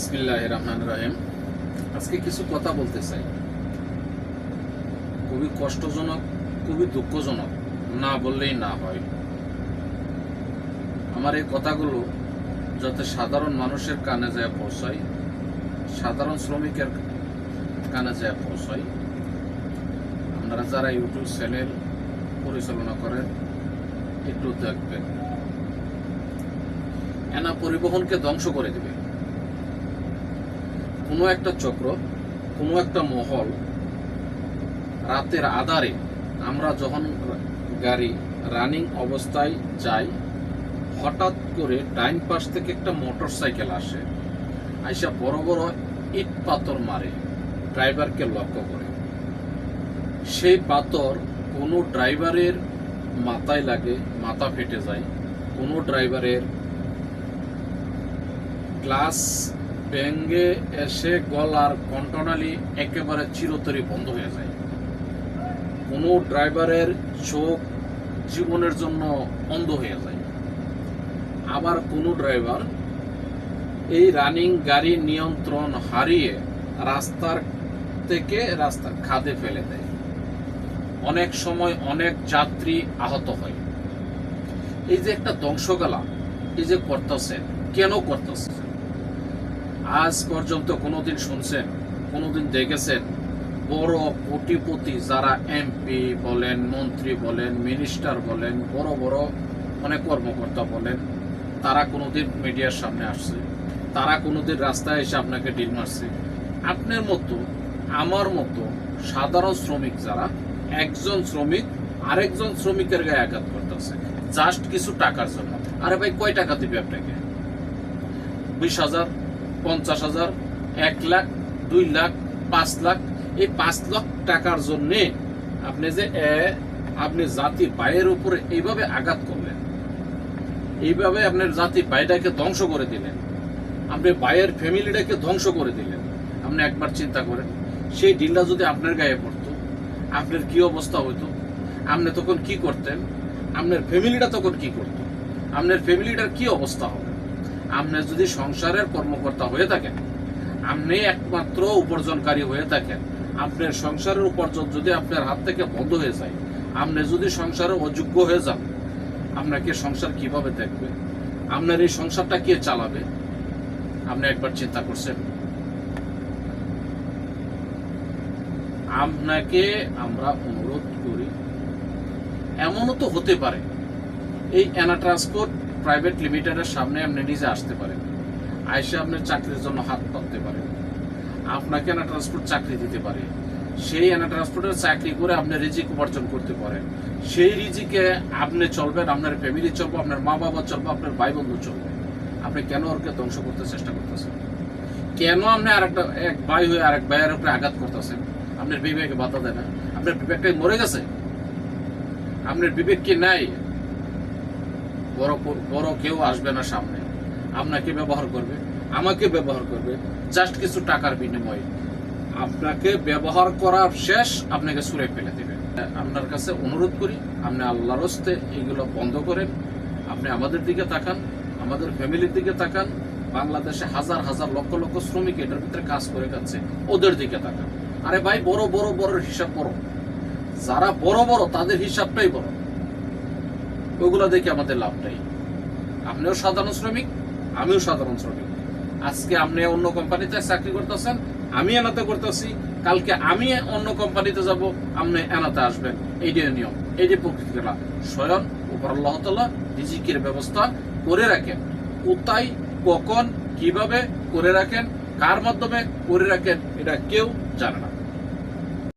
বিসমিল্লাহ রহমান রহিম আজকে কিছু কথা বলতে চাই। খুবই কষ্টজনক, খুবই দুঃখজনক, না বললেই না হয়। আমার এই কথাগুলো যাতে সাধারণ মানুষের কানে যায় পৌঁছায়, সাধারণ শ্রমিকের কানে যায় পৌঁছায়, আপনারা যারা ইউটিউব চ্যানেল পরিচালনা করেন, একটু দেখবেন। এনা পরিবহনকে ধ্বংস করে দেবে। কোনো একটা চক্র, কোনো একটা মহল রাতের আধারে আমরা যখন গাড়ি রানিং অবস্থায় যাই, হঠাৎ করে ডাইন পাশ থেকে একটা মোটর সাইকেল আসে, আইসা বড় বড় ইট পাথর মারে, ড্রাইভারকে লক্ষ্য করে। সেই পাথর কোনো ড্রাইভারের মাথায় লাগে, মাথা ফেটে যায়, কোনো ড্রাইভারের গ্লাস ব্যাঙ্গে এসে গলার কন্টনালি একেবারে চিরতরি বন্ধ হয়ে যায়। কোনো ড্রাইভারের চোখ জীবনের জন্য অন্ধ হয়ে যায়। আবার কোনো ড্রাইভার এই রানিং গাড়ি নিয়ন্ত্রণ হারিয়ে রাস্তার থেকে রাস্তার খাদে ফেলে দেয়। অনেক সময় অনেক যাত্রী আহত হয়। এই যে একটা ধ্বংসগালা, এই যে করতেছেন, কেন করতেছেন? আজ পর্যন্ত কোনোদিন শুনছেন, কোনোদিন দেখেছেন বড় কোটিপতি যারা এমপি বলেন, মন্ত্রী বলেন মিনিস্টার বলেন, বড় বড় অনেক কর্মকর্তা বলেন, তারা কোনোদিন মিডিয়ার সামনে আসছে, তারা কোনোদিন রাস্তায় এসে আপনাকে ডিল মারছে। আপনার মতো, আমার মতো সাধারণ শ্রমিক যারা একজন শ্রমিক আরেকজন শ্রমিকের গায়ে আঘাত করতেছে জাস্ট কিছু টাকার জন্য। আরে ভাই, কয় টাকা দিবে আপনাকে? বিশ হাজার? পঞ্চাশ হাজার, এক লাখ, দুই লাখ, পাঁচ লাখ। এই পাঁচ লাখ টাকার জন্য আপনি যে আপনি জাতি ভাইয়ের উপরে এইভাবে আঘাত করলেন। এইভাবে আপনার জাতি ভাইটাকে ধ্বংস করে দিলেন। আপনি ভাইয়ের ফ্যামিলিটাকে ধ্বংস করে দিলেন। আপনি একবার চিন্তা করেন, সেই ডিলটা যদি আপনার গায়ে পড়তো, আপনার কি অবস্থা হইতো? আপনি তখন কি করতেন? আপনার ফ্যামিলিটা তখন কি করতো? আপনার ফ্যামিলিটার কি অবস্থা হবে? আপনি যদি সংসারের কর্মকর্তা হয়ে থাকেন, আপনি একমাত্র উপার্জনকারী হয়ে থাকেন, আপনার সংসারের উপার্জন যদি আপনার হাত থেকে বন্ধ হয়ে যায়, আপনি যদি সংসারে অযোগ্য হয়ে যান, আপনাকে সংসার কীভাবে দেখবে? আপনার এই সংসারটা কে চালাবে? আপনি একবার চিন্তা করছেন? আপনাকে আমরা অনুরোধ করি, এমনও তো হতে পারে, এই অ্যানা ট্রান্সপোর্ট প্রাইভেট লিমিটেডের সামনে আপনি নিজে আসতে পারেন। আইসে আপনার চাকরির জন্য হাত পাততে পারেন। আপনাকে অ্যানা ট্রান্সপোর্ট চাকরি দিতে পারে। সেই অ্যানা ট্রান্সপোর্টের চাকরি করে আপনি রিজিক উপার্জন করতে পারেন। সেই রিজিকে আপনি চলবেন, আপনার ফ্যামিলি চলবে, আপনার মা বাবা চলবে, আপনার ভাই বন্ধু চলবে। আপনি কেন ওরকে ধ্বংস করতে চেষ্টা করতেছেন? কেন আপনি আরেকটা, এক ভাই হয়ে আরেক ভাইয়ের উপরে আঘাত করতেছেন? আপনার বিবেকে বাধা দেয় না। আপনার বিবেকটাই মরে গেছে? আপনার বিবেক কি নাই? বড় বড় কেউ আসবে না সামনে। আপনাকে ব্যবহার করবে, আমাকে ব্যবহার করবে জাস্ট কিছু টাকার বিনিময়ে। আপনাকে ব্যবহার করার শেষ আপনাকে সুরে ফেলে দেবে। আপনার কাছে অনুরোধ করি, আপনি আল্লাহর হস্তে এইগুলো বন্ধ করেন। আপনি আমাদের দিকে তাকান, আমাদের ফ্যামিলির দিকে তাকান। বাংলাদেশে হাজার হাজার লক্ষ লক্ষ শ্রমিক এটার ভিতরে কাজ করে যাচ্ছে, ওদের দিকে তাকান। আরে ভাই, বড় বড় বড় হিসাব বড়। যারা বড় বড়, তাদের হিসাবটাই বড়। ওগুলো দেখে আমাদের লাভটাই আপনিও সাধারণ শ্রমিক, আমিও সাধারণ শ্রমিক। আজকে আপনি অন্য কোম্পানিতে চাকরি করতেছেন, আমি এনাতে করতেছি, কালকে আমি অন্য কোম্পানিতে যাব, আপনি এনাতে আসবেন। এইটাই নিয়ম, এইটাই প্রকৃতিটা স্বয়ং উপর আল্লাহ তাআলা রিজিকের ব্যবস্থা করে রাখেন। কোথায়, কখন, কীভাবে করে রাখেন, কার মাধ্যমে করে রাখেন, এটা কেউ জানে না।